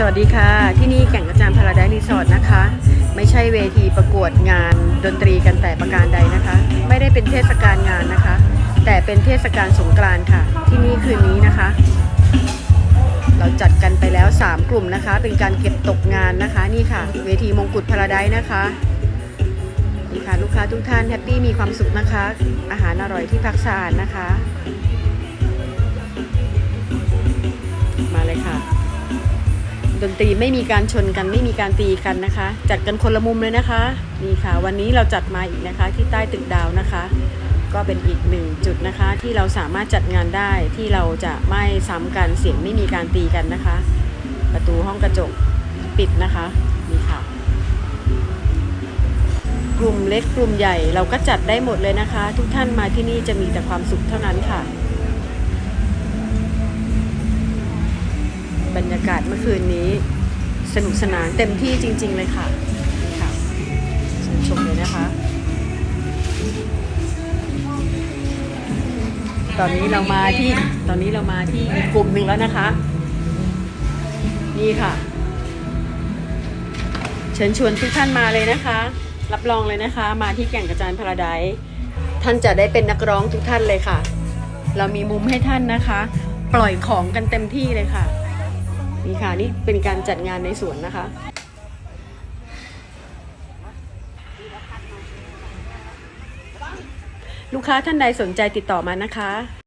สวัสดีค่ะ ที่นี่แก่งกระจานพาราไดรีสอร์ทนะคะ ไม่ใช่เวทีประกวดงานดนตรีกันแต่ประการใดนะคะ ไม่ได้เป็นเทศกาลงานนะคะ แต่เป็นเทศกาลสงกรานต์ค่ะ ที่นี่คืนนี้นะคะ เราจัดกันไปแล้ว 3 กลุ่มนะคะ เป็นการเก็บตกงานนะคะนี่ค่ะ เวทีมงกุฎพาราไดนะคะนี่ค่ะลูกค้าทุกท่านแฮปปี้มีความสุขนะคะ อาหารอร่อยที่พักสะอาดนะคะ ดนตรีไม่มีการชนกันไม่มีการตีกันนะคะ จัดกันคนละมุมเลยนะคะนี่ค่ะ วันนี้เราจัดมาอีกนะคะ ที่ใต้ตึกดาวนะคะ ก็เป็นอีกหนึ่งจุดนะคะ ที่เราสามารถจัดงานได้ที่เราจะไม่ซ้ำกันเสียงไม่มีการตีกันนะคะ ประตูห้องกระจกปิดนะคะนี่ค่ะ กลุ่มเล็กกลุ่มใหญ่เราก็จัดได้หมดเลยนะคะ ทุกท่านมาที่นี่จะมีแต่ความสุขเท่านั้นค่ะ รรยากาศเมื่อคืนนี้ สนุกสนานเต็มที่จริง ๆ เลยค่ะนี่ค่ะเชิญชมเลยนะคะ ตอนนี้เรามาที่ตอนนี้เรามาที่อีกกลุ่มหนึ่งแล้วนะคะ นี่ค่ะ เชิญชวนทุกท่านมาเลยนะคะ รับรองเลยนะคะ มาที่แก่งกระจานพาราไดซ์ท่านจะได้เป็นนักร้องทุกท่านเลยค่ะ เรามีมุมให้ท่านนะคะ ปล่อยของกันเต็มที่เลยค่ะ นี่ค่ะนี่เป็นการจัดงานในสวนนะคะ ลูกค้าท่านใดสนใจติดต่อมานะคะ